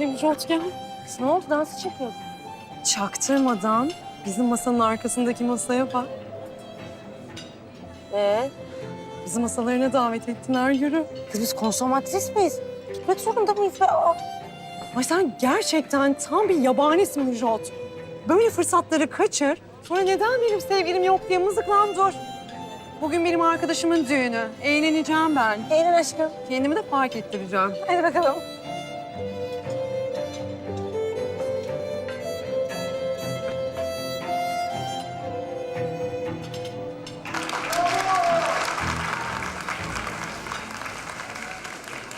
Müjot gel. Ne oldu? Dansı çekiyordun. Çaktırmadan bizim masanın arkasındaki masaya bak. Ee, Bizi masalarına davet ettiler yürü. kız biz konsomatris miyiz? Gitmek zorunda mıyız be? Aa, Ay sen gerçekten tam bir yabanisin Müjot. Böyle fırsatları kaçır. Sonra neden benim sevgilim yok diye mızıklan dur. Bugün benim arkadaşımın düğünü. Eğleneceğim ben. Eğlen aşkım. Kendimi de fark ettireceğim. Hadi bakalım.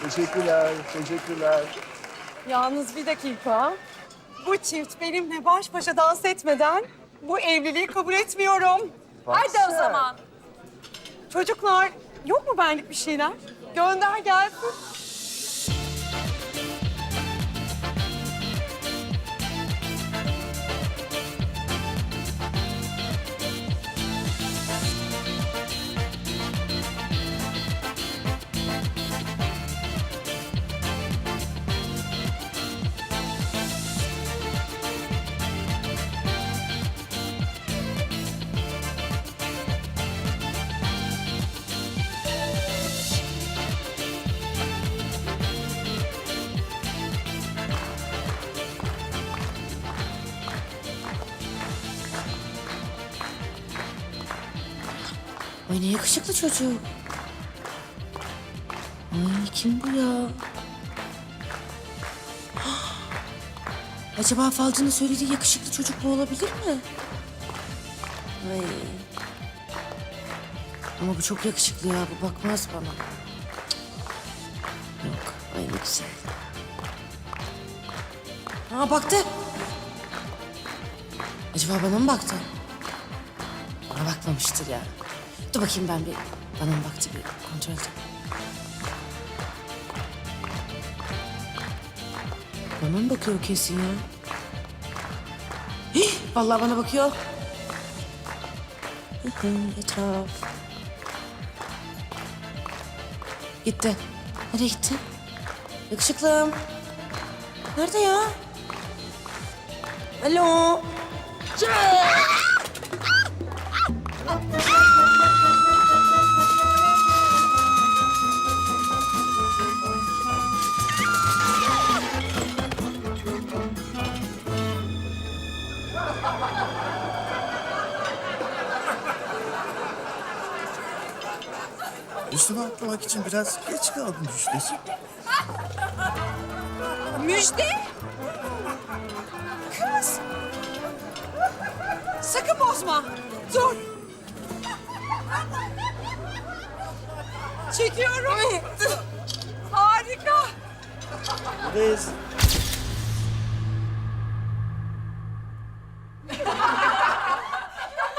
Teşekkürler, teşekkürler. Yalnız bir dakika. Bu çift benimle baş başa dans etmeden bu evliliği kabul etmiyorum. Hadi o zaman. Çocuklar yok mu benlik bir şeyler? Gönder gelsin. Ay ne yakışıklı çocuk. Ay kim bu ya? Acaba falcının söylediği yakışıklı çocuk bu olabilir mi? Ay. Ama bu çok yakışıklı ya. Bu bakmaz bana. Yok. Ay ne güzel. Aa baktı. Acaba bana mı baktı? Bana bakmamıştır ya. Dur bakayım ben bir bana baktı bir kontrol edeyim. Bana mı bakıyor kesin ya? Hih, vallahi bana bakıyor. Etraf. Gitti. Nereye gitti? Yakışıklım. Nerede ya? Alo. Üstüme atlamak için biraz geç kaldım Müjdeciğim. Müjde. Kız. Sakın bozma. Dur. Çekiyorum. Harika. Buradayız.